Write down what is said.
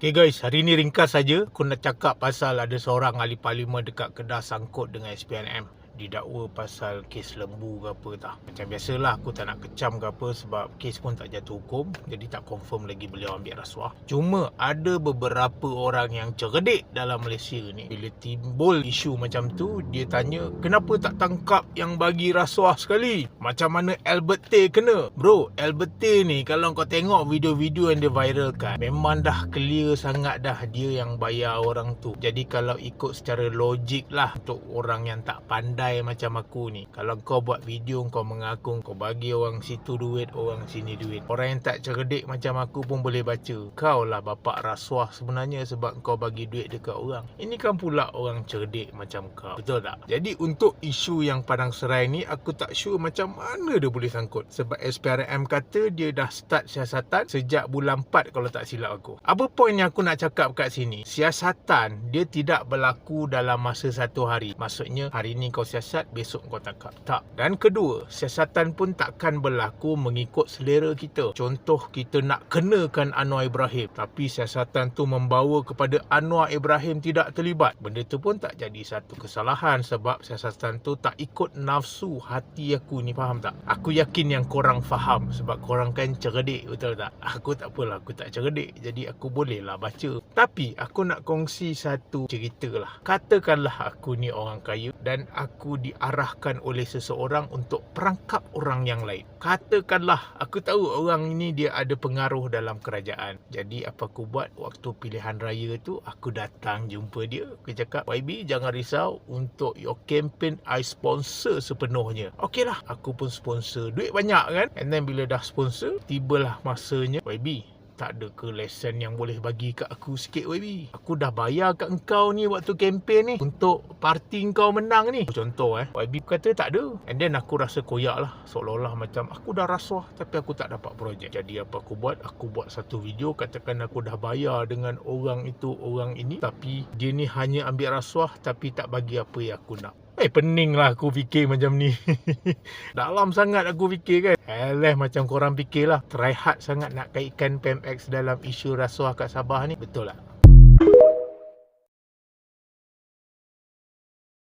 Okay guys, hari ni ringkas saja. Aku nak cakap pasal ada seorang ahli parlimen dekat Kedah sangkut dengan SPNM didakwa pasal kes lembu ke apa tak. Macam biasalah aku tak nak kecam ke apa sebab kes pun tak jatuh hukum jadi tak confirm lagi beliau ambil rasuah. Cuma ada beberapa orang yang cerdik dalam Malaysia ni bila timbul isu macam tu dia tanya kenapa tak tangkap yang bagi rasuah sekali? Macam mana Albert Tay kena? Bro, Albert Tay ni kalau kau tengok video-video yang dia viralkan memang dah clear sangat dah dia yang bayar orang tu. Jadi kalau ikut secara logik lah untuk orang yang tak pandai pandai macam aku ni. Kalau kau buat video kau mengaku kau bagi orang situ duit orang sini duit. Orang yang tak cerdik macam aku pun boleh baca. Kau lah bapak rasuah sebenarnya sebab kau bagi duit dekat orang. Ini kan pula orang cerdik macam kau. Betul tak? Jadi untuk isu yang Padang Serai ni aku tak sure macam mana dia boleh sangkut. Sebab SPRM kata dia dah start siasatan sejak bulan 4 kalau tak silap aku. Apa poin yang aku nak cakap kat sini? Siasatan dia tidak berlaku dalam masa satu hari. Maksudnya hari ni kau siasat besok kau tangkap. Tak. Dan kedua, siasatan pun takkan berlaku mengikut selera kita. Contoh kita nak kenakan Anwar Ibrahim tapi siasatan tu membawa kepada Anwar Ibrahim tidak terlibat. Benda tu pun tak jadi satu kesalahan sebab siasatan tu tak ikut nafsu hati aku ni faham tak? Aku yakin yang korang faham sebab korang kan cerdik betul tak? Aku tak apalah aku tak cerdik jadi aku boleh lah baca. Tapi aku nak kongsi satu cerita lah. Katakanlah aku ni orang kaya dan aku diarahkan oleh seseorang untuk perangkap orang yang lain. Katakanlah aku tahu orang ini dia ada pengaruh dalam kerajaan. Jadi apa aku buat waktu pilihan raya tu aku datang jumpa dia. Aku cakap YB jangan risau untuk your campaign I sponsor sepenuhnya. Okeylah aku pun sponsor. Duit banyak kan? And then bila dah sponsor tibalah masanya YB tak ada ke lesson yang boleh bagi kat aku sikit YB aku dah bayar kat engkau ni waktu kempen ni untuk parti kau menang ni. Contoh eh. YB kata tak ada and then aku rasa koyak lah. Seolah-olah macam aku dah rasuah tapi aku tak dapat projek. Jadi apa aku buat? Aku buat satu video katakan aku dah bayar dengan orang itu orang ini. Tapi dia ni hanya ambil rasuah tapi tak bagi apa yang aku nak Eh pening lah aku fikir macam ni. Dalam sangat aku fikir kan. Alah macam korang fikir lah. Try hard sangat nak kaitkan PMX dalam isu rasuah kat Sabah ni. Betul lah